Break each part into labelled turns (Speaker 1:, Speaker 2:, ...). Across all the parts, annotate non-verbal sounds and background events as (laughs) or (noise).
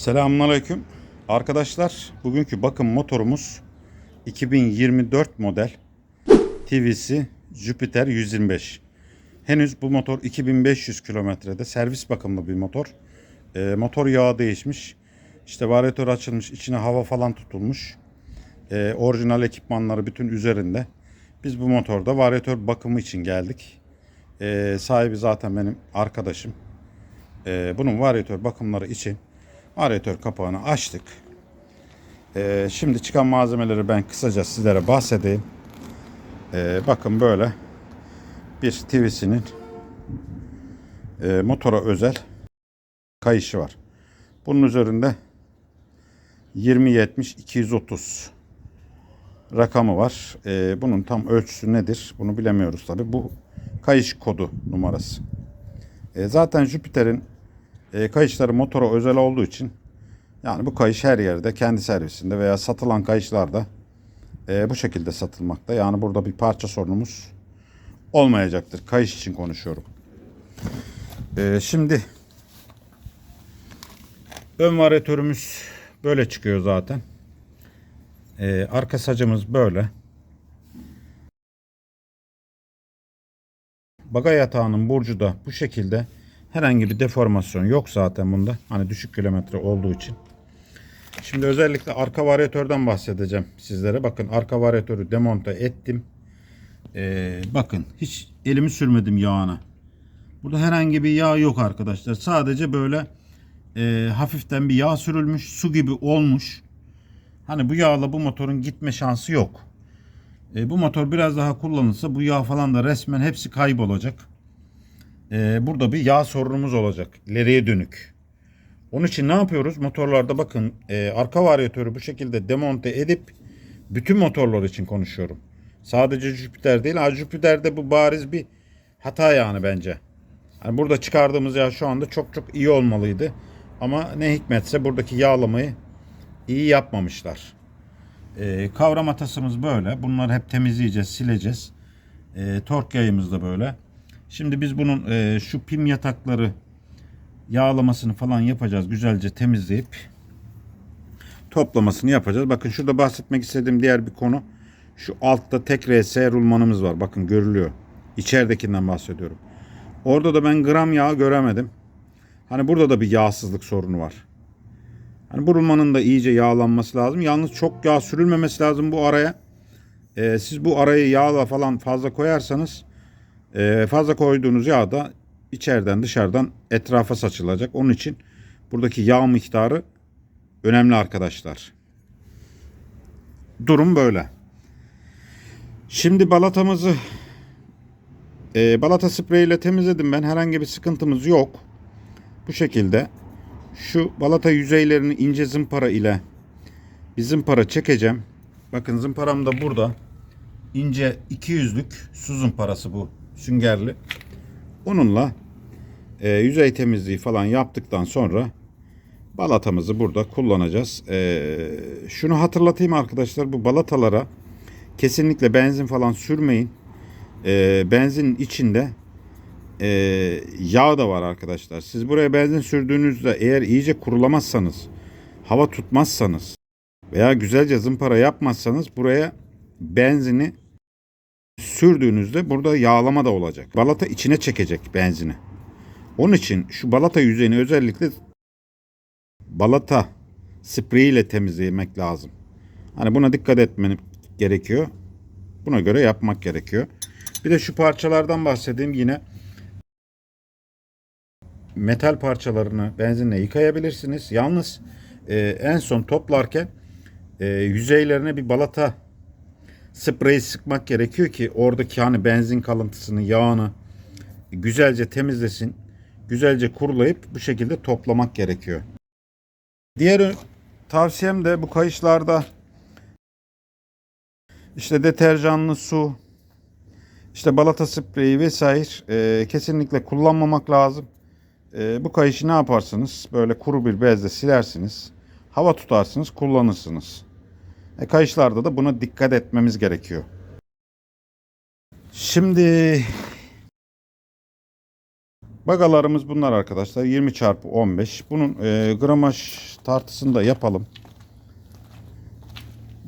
Speaker 1: Selamünaleyküm. Arkadaşlar bugünkü bakım motorumuz 2024 model TVC Jupiter 125. Henüz bu motor 2500 kilometrede servis bakımlı bir motor. Ee, motor yağı değişmiş. İşte varyatör açılmış, içine hava falan tutulmuş. Ee, orijinal ekipmanları bütün üzerinde. Biz bu motorda varyatör bakımı için geldik. Ee, sahibi zaten benim arkadaşım. Ee, bunun varyatör bakımları için varyatör kapağını açtık. Ee, şimdi çıkan malzemeleri ben kısaca sizlere bahsedeyim. Ee, bakın böyle bir TV'sinin e, motora özel kayışı var. Bunun üzerinde 2070 230 rakamı var. Ee, bunun tam ölçüsü nedir? Bunu bilemiyoruz tabi. Bu kayış kodu numarası. E, zaten Jupiter'in e, kayışları motora özel olduğu için yani bu kayış her yerde kendi servisinde veya satılan kayışlarda e, bu şekilde satılmakta. Yani burada bir parça sorunumuz olmayacaktır. Kayış için konuşuyorum. E, şimdi ön varyatörümüz böyle çıkıyor zaten. E, arka sacımız böyle. Baga yatağının burcu da bu şekilde. Herhangi bir deformasyon yok zaten bunda. Hani düşük kilometre olduğu için. Şimdi özellikle arka varyatörden bahsedeceğim sizlere. Bakın arka varyatörü demonte ettim. Ee, bakın hiç elimi sürmedim yağına. Burada herhangi bir yağ yok arkadaşlar. Sadece böyle e, hafiften bir yağ sürülmüş. Su gibi olmuş. Hani bu yağla bu motorun gitme şansı yok. E, bu motor biraz daha kullanılsa bu yağ falan da resmen hepsi kaybolacak. E, burada bir yağ sorunumuz olacak. ileriye dönük. Onun için ne yapıyoruz? Motorlarda bakın e, arka varyatörü bu şekilde demonte edip bütün motorlar için konuşuyorum. Sadece Jupiter değil. Ha, Jupiter'de bu bariz bir hata yani bence. Yani burada çıkardığımız yağ şu anda çok çok iyi olmalıydı. Ama ne hikmetse buradaki yağlamayı iyi yapmamışlar. E, kavram atasımız böyle. Bunları hep temizleyeceğiz, sileceğiz. E, tork yayımız da böyle. Şimdi biz bunun e, şu pim yatakları yağlamasını falan yapacağız. Güzelce temizleyip toplamasını yapacağız. Bakın şurada bahsetmek istediğim diğer bir konu. Şu altta tek RS rulmanımız var. Bakın görülüyor. İçeridekinden bahsediyorum. Orada da ben gram yağ göremedim. Hani burada da bir yağsızlık sorunu var. Hani bu rulmanın da iyice yağlanması lazım. Yalnız çok yağ sürülmemesi lazım bu araya. Ee, siz bu arayı yağla falan fazla koyarsanız e, fazla koyduğunuz yağ da içeriden dışarıdan etrafa saçılacak. Onun için buradaki yağ miktarı önemli arkadaşlar. Durum böyle. Şimdi balatamızı e, balata spreyiyle temizledim ben. Herhangi bir sıkıntımız yok. Bu şekilde şu balata yüzeylerini ince zımpara ile bir zımpara çekeceğim. Bakın zımparam da burada. İnce 200'lük su zımparası bu süngerli. Onunla e, yüzey temizliği falan yaptıktan sonra balatamızı burada kullanacağız. E, şunu hatırlatayım arkadaşlar bu balatalara kesinlikle benzin falan sürmeyin. E, benzinin içinde e, yağ da var arkadaşlar. Siz buraya benzin sürdüğünüzde eğer iyice kurulamazsanız, hava tutmazsanız veya güzelce zımpara yapmazsanız buraya benzini sürdüğünüzde burada yağlama da olacak. Balata içine çekecek benzini. Onun için şu balata yüzeyini özellikle balata spreyiyle temizlemek lazım. Hani buna dikkat etmeniz gerekiyor. Buna göre yapmak gerekiyor. Bir de şu parçalardan bahsedeyim yine. Metal parçalarını benzinle yıkayabilirsiniz. Yalnız e, en son toplarken e, yüzeylerine bir balata spreyi sıkmak gerekiyor ki oradaki hani benzin kalıntısını, yağını güzelce temizlesin. Güzelce kurulayıp bu şekilde toplamak gerekiyor. Diğer tavsiyem de bu kayışlarda işte deterjanlı su, işte balata spreyi vesaire e, kesinlikle kullanmamak lazım. E, bu kayışı ne yaparsınız? Böyle kuru bir bezle silersiniz. Hava tutarsınız, kullanırsınız. E, kayışlarda da buna dikkat etmemiz gerekiyor. Şimdi Bagalarımız bunlar arkadaşlar. 20 çarpı 15. Bunun e, gramaj tartısını da yapalım.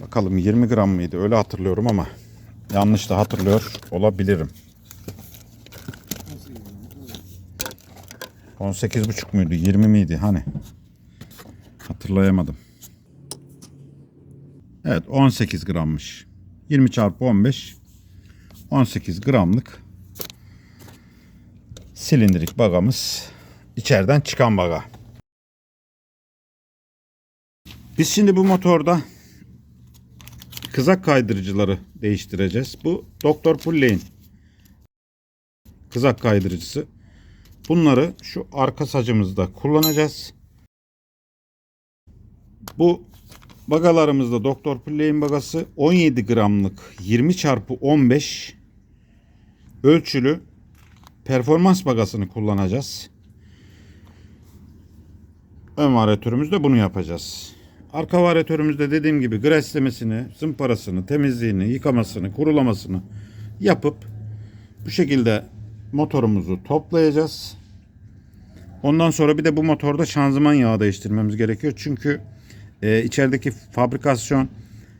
Speaker 1: Bakalım 20 gram mıydı? Öyle hatırlıyorum ama yanlış da hatırlıyor olabilirim. 18,5 muydu? 20 miydi? Hani? Hatırlayamadım. Evet 18 grammış. 20 çarpı 15 18 gramlık silindirik bagamız. içeriden çıkan baga. Biz şimdi bu motorda kızak kaydırıcıları değiştireceğiz. Bu Dr. Pulley'in kızak kaydırıcısı. Bunları şu arka sacımızda kullanacağız. Bu bagalarımızda Dr. Pulley'in bagası 17 gramlık 20 çarpı 15 ölçülü performans bagasını kullanacağız. Ön varyatörümüzde bunu yapacağız. Arka varyatörümüzde dediğim gibi greslemesini, zımparasını, temizliğini, yıkamasını, kurulamasını yapıp bu şekilde motorumuzu toplayacağız. Ondan sonra bir de bu motorda şanzıman yağı değiştirmemiz gerekiyor. Çünkü e, içerideki fabrikasyon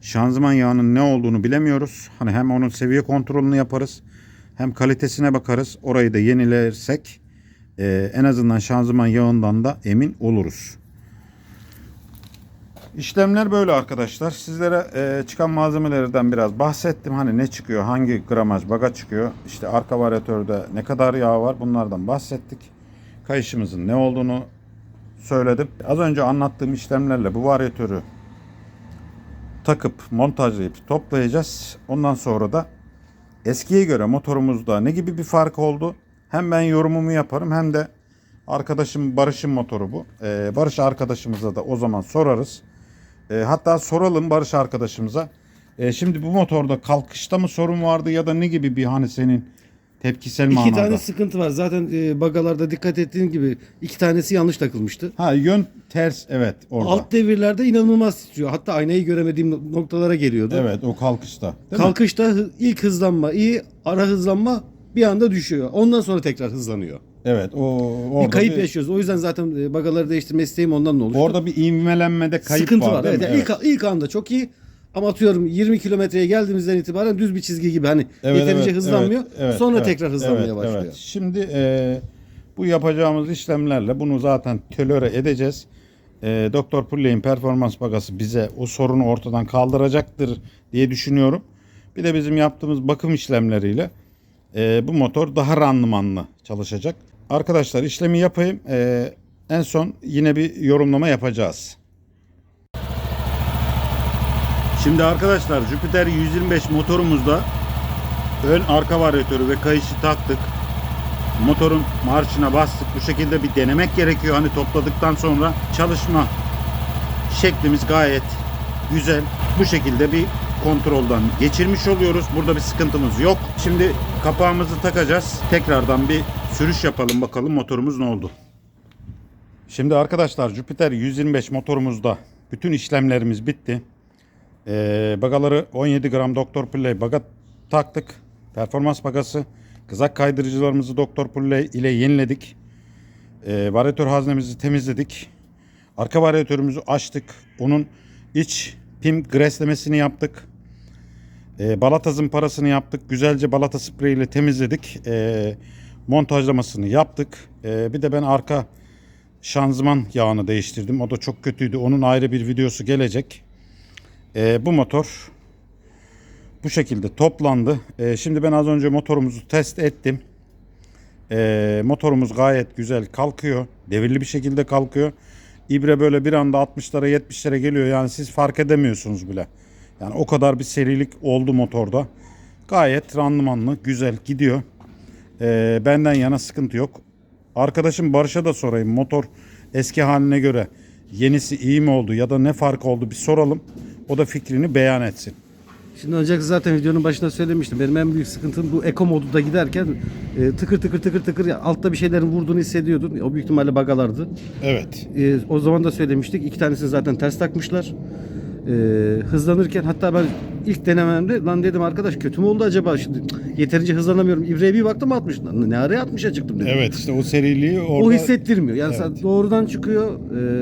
Speaker 1: şanzıman yağının ne olduğunu bilemiyoruz. Hani hem onun seviye kontrolünü yaparız hem kalitesine bakarız. Orayı da yenilersek e, en azından şanzıman yağından da emin oluruz. İşlemler böyle arkadaşlar. Sizlere e, çıkan malzemelerden biraz bahsettim. Hani ne çıkıyor, hangi gramaj baga çıkıyor. İşte arka varyatörde ne kadar yağ var bunlardan bahsettik. Kayışımızın ne olduğunu söyledim. Az önce anlattığım işlemlerle bu varyatörü takıp montajlayıp toplayacağız. Ondan sonra da eskiye göre motorumuzda ne gibi bir fark oldu? Hem ben yorumumu yaparım hem de arkadaşım Barış'ın motoru bu. Ee, Barış arkadaşımıza da o zaman sorarız. Ee, hatta soralım Barış arkadaşımıza. Ee, şimdi bu motorda kalkışta mı sorun vardı ya da ne gibi bir hani senin tepkisel
Speaker 2: İki
Speaker 1: manada?
Speaker 2: tane sıkıntı var. Zaten e, bagalarda dikkat ettiğin gibi iki tanesi yanlış takılmıştı.
Speaker 1: Ha yön ters evet orada.
Speaker 2: Alt devirlerde inanılmaz titriyor. Hatta aynayı göremediğim no- noktalara geliyordu.
Speaker 1: Evet o kalkışta. Mi?
Speaker 2: Kalkışta hı- ilk hızlanma iyi, ara hızlanma bir anda düşüyor. Ondan sonra tekrar hızlanıyor.
Speaker 1: Evet o orada
Speaker 2: bir kayıp yaşıyoruz. O yüzden zaten e, bagaları değiştirme isteğim ondan da oluştu.
Speaker 1: Orada bir ivmelenmede kayıp
Speaker 2: Sıkıntı
Speaker 1: var,
Speaker 2: var. Evet,
Speaker 1: mi?
Speaker 2: yani ilk, ilk anda çok iyi. Ama atıyorum 20 kilometreye geldiğimizden itibaren düz bir çizgi gibi hani
Speaker 1: Evet,
Speaker 2: yeterince
Speaker 1: evet,
Speaker 2: hızlanmıyor.
Speaker 1: evet, evet,
Speaker 2: sonra
Speaker 1: evet,
Speaker 2: tekrar hızlanmaya
Speaker 1: evet,
Speaker 2: başlıyor.
Speaker 1: evet. Şimdi e, bu yapacağımız işlemlerle bunu zaten tolere edeceğiz. E, Doktor Pulley'in performans bagası bize o sorunu ortadan kaldıracaktır diye düşünüyorum. Bir de bizim yaptığımız bakım işlemleriyle e, bu motor daha randımanlı çalışacak. Arkadaşlar işlemi yapayım. E, en son yine bir yorumlama yapacağız. Şimdi arkadaşlar Jupiter 125 motorumuzda ön arka varyatörü ve kayışı taktık. Motorun marşına bastık. Bu şekilde bir denemek gerekiyor. Hani topladıktan sonra çalışma şeklimiz gayet güzel. Bu şekilde bir kontroldan geçirmiş oluyoruz. Burada bir sıkıntımız yok. Şimdi kapağımızı takacağız. Tekrardan bir sürüş yapalım bakalım motorumuz ne oldu. Şimdi arkadaşlar Jupiter 125 motorumuzda bütün işlemlerimiz bitti. Ee, bagaları 17 gram Dr. Pulley baga taktık. Performans bagası. Kızak kaydırıcılarımızı Dr. Pulley ile yeniledik. Ee, varyatör haznemizi temizledik. Arka varyatörümüzü açtık. Onun iç pim greslemesini yaptık. Ee, balata zımparasını yaptık. Güzelce balata spreyi ile temizledik. Ee, montajlamasını yaptık. Ee, bir de ben arka şanzıman yağını değiştirdim. O da çok kötüydü. Onun ayrı bir videosu gelecek. Ee, bu motor bu şekilde toplandı. Ee, şimdi ben az önce motorumuzu test ettim. Ee, motorumuz gayet güzel kalkıyor. Devirli bir şekilde kalkıyor. İbre böyle bir anda 60'lara 70'lere geliyor. Yani siz fark edemiyorsunuz bile. Yani o kadar bir serilik oldu motorda. Gayet randımanlı, güzel gidiyor. Ee, benden yana sıkıntı yok. Arkadaşım Barış'a da sorayım. Motor eski haline göre yenisi iyi mi oldu ya da ne fark oldu bir soralım. O da fikrini beyan etsin.
Speaker 2: Şimdi önce zaten videonun başında söylemiştim. Benim en büyük sıkıntım bu Eco moduda giderken e, tıkır tıkır tıkır tıkır altta bir şeylerin vurduğunu hissediyordun. O büyük ihtimalle bagalardı.
Speaker 1: Evet.
Speaker 2: E, o zaman da söylemiştik. İki tanesini zaten ters takmışlar. E, hızlanırken hatta ben ilk denememde lan dedim arkadaş kötü mü oldu acaba şimdi yeterince hızlanamıyorum. İbreye bir baktım 60. Lan Ne araya 60'a çıktım dedim.
Speaker 1: Evet işte o seriliği orada
Speaker 2: O hissettirmiyor. Yani
Speaker 1: Evet.
Speaker 2: doğrudan çıkıyor.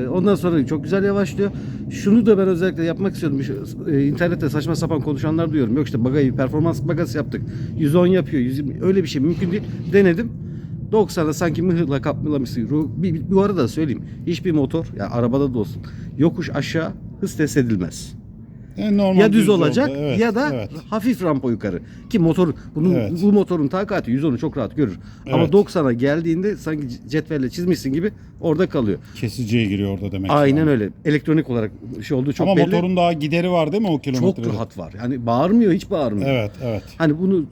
Speaker 2: e, ondan sonra çok güzel yavaşlıyor. Şunu da ben özellikle yapmak istiyorum. Bir şey- e, internette saçma sapan konuşanlar duyuyorum. Yok işte bagayı performans bagası yaptık. 110 yapıyor. 120 öyle bir şey mümkün değil. Denedim. 90'a sanki mıhırla kaplamışsın. Bu arada söyleyeyim. Hiçbir motor ya arabada da olsun. Yokuş aşağı hız test edilmez.
Speaker 1: En normal
Speaker 2: Ya düz,
Speaker 1: yolda,
Speaker 2: olacak
Speaker 1: evet,
Speaker 2: ya da
Speaker 1: evet.
Speaker 2: hafif rampa yukarı. Ki motor bunun
Speaker 1: Evet.
Speaker 2: bu motorun takati 110'u çok rahat görür. Ama
Speaker 1: Evet.
Speaker 2: 90'a geldiğinde sanki cetvelle çizmişsin gibi orada kalıyor.
Speaker 1: kesiciye giriyor orada demek.
Speaker 2: Aynen
Speaker 1: yani.
Speaker 2: öyle. Elektronik olarak şey olduğu çok
Speaker 1: Ama
Speaker 2: belli.
Speaker 1: motorun daha gideri var değil mi o
Speaker 2: çok
Speaker 1: kilometrede?
Speaker 2: rahat var. Yani bağırmıyor, hiç bağırmıyor.
Speaker 1: Evet evet.
Speaker 2: Hani bunu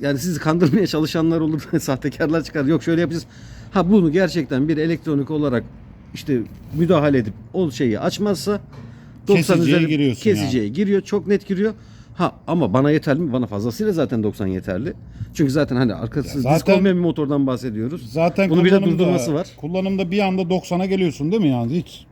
Speaker 2: yani sizi kandırmaya çalışanlar olur, (laughs) sahtekarlar çıkar. Yok şöyle yapacağız. Ha bunu gerçekten bir elektronik olarak işte müdahale edip o şeyi açmazsa 90
Speaker 1: Kesiciye
Speaker 2: üzeri-
Speaker 1: giriyorsun
Speaker 2: kesiciye giriyor. Çok net giriyor. Ha ama bana yeterli mi? Bana fazlasıyla zaten 90 yeterli. Çünkü zaten hani arkası
Speaker 1: Ya zaten-
Speaker 2: disk olmayan bir motordan bahsediyoruz.
Speaker 1: Zaten
Speaker 2: Bunu bir de durdurması var.
Speaker 1: Kullanımda bir anda 90'a geliyorsun değil mi yani hiç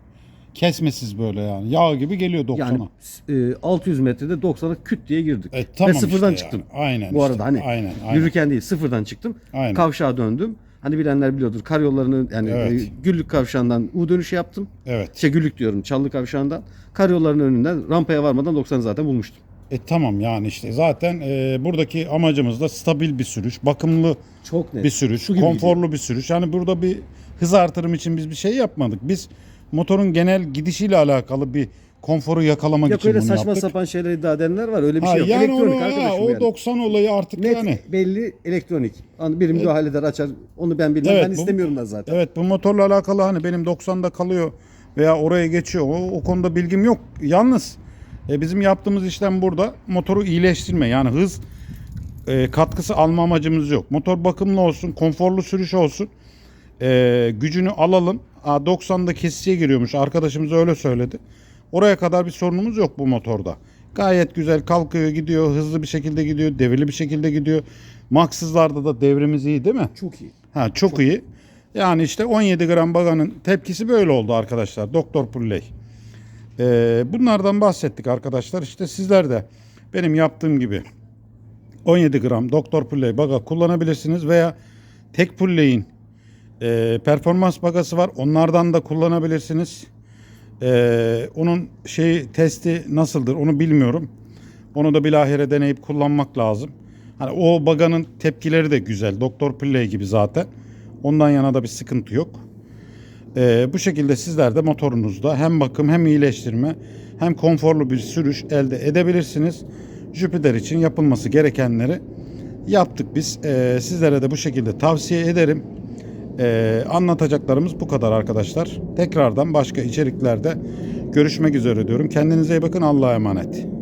Speaker 1: kesmesiz böyle yani yağ gibi geliyor 90'a.
Speaker 2: Yani e, 600 metrede 90'a küt diye girdik.
Speaker 1: E, tamam
Speaker 2: Ve sıfırdan
Speaker 1: işte
Speaker 2: çıktım.
Speaker 1: yani. Aynen
Speaker 2: Bu
Speaker 1: işte.
Speaker 2: arada hani
Speaker 1: Aynen, aynen.
Speaker 2: yürürken değil sıfırdan çıktım.
Speaker 1: Aynen.
Speaker 2: Kavşağa döndüm. Hani bilenler biliyordur. Karayollarını yani
Speaker 1: Evet.
Speaker 2: e, Güllük kavşağından U dönüşü yaptım.
Speaker 1: Evet.
Speaker 2: Şey Güllük diyorum. Çallı kavşağından. Karayollarının önünden rampaya varmadan 90'ı zaten bulmuştum.
Speaker 1: E tamam yani işte zaten e, buradaki amacımız da stabil bir sürüş, bakımlı
Speaker 2: Çok net.
Speaker 1: bir sürüş, konforlu bir sürüş. Yani burada bir hız artırım için biz bir şey yapmadık. Biz motorun genel gidişiyle alakalı bir konforu yakalamak
Speaker 2: Yok
Speaker 1: için
Speaker 2: öyle
Speaker 1: bunu
Speaker 2: saçma
Speaker 1: yaptık.
Speaker 2: sapan şeyler iddia edenler var. Öyle bir
Speaker 1: Ha,
Speaker 2: şey yok.
Speaker 1: yani
Speaker 2: elektronik
Speaker 1: onu, ha,
Speaker 2: arkadaşım
Speaker 1: o
Speaker 2: yani.
Speaker 1: 90 olayı artık
Speaker 2: Net
Speaker 1: yani.
Speaker 2: belli elektronik. Hani biri müdahale eder açar. Onu ben bilmem.
Speaker 1: Evet,
Speaker 2: ben
Speaker 1: bu-
Speaker 2: istemiyorum da zaten.
Speaker 1: Evet bu motorla alakalı hani benim 90'da kalıyor veya oraya geçiyor. O, o konuda bilgim yok. Yalnız e, bizim yaptığımız işlem burada motoru iyileştirme. Yani hız e, katkısı alma amacımız yok. Motor bakımlı olsun, konforlu sürüş olsun. E, gücünü alalım. Aa, 90'da kesiciye giriyormuş. Arkadaşımız öyle söyledi. Oraya kadar bir sorunumuz yok bu motorda. Gayet güzel kalkıyor gidiyor. Hızlı bir şekilde gidiyor. Devirli bir şekilde gidiyor. Maksızlarda da devrimiz iyi değil mi?
Speaker 2: Çok iyi.
Speaker 1: Ha çok, iyi. Yani işte 17 gram baganın tepkisi böyle oldu arkadaşlar. Doktor Pulley. Ee, bunlardan bahsettik arkadaşlar. İşte sizler de benim yaptığım gibi 17 gram Doktor Pulley baga kullanabilirsiniz veya tek Pulley'in e, performans bagası var. Onlardan da kullanabilirsiniz. Ee, onun şey testi nasıldır onu bilmiyorum. Onu da bilahare deneyip kullanmak lazım. Hani o baganın tepkileri de güzel. Doktor Play gibi zaten. Ondan yana da bir sıkıntı yok. Ee, bu şekilde sizler de motorunuzda hem bakım hem iyileştirme hem konforlu bir sürüş elde edebilirsiniz. Jüpiter için yapılması gerekenleri yaptık biz. Ee, sizlere de bu şekilde tavsiye ederim. Ee, anlatacaklarımız bu kadar arkadaşlar. Tekrardan başka içeriklerde görüşmek üzere diyorum. Kendinize iyi bakın. Allah'a emanet.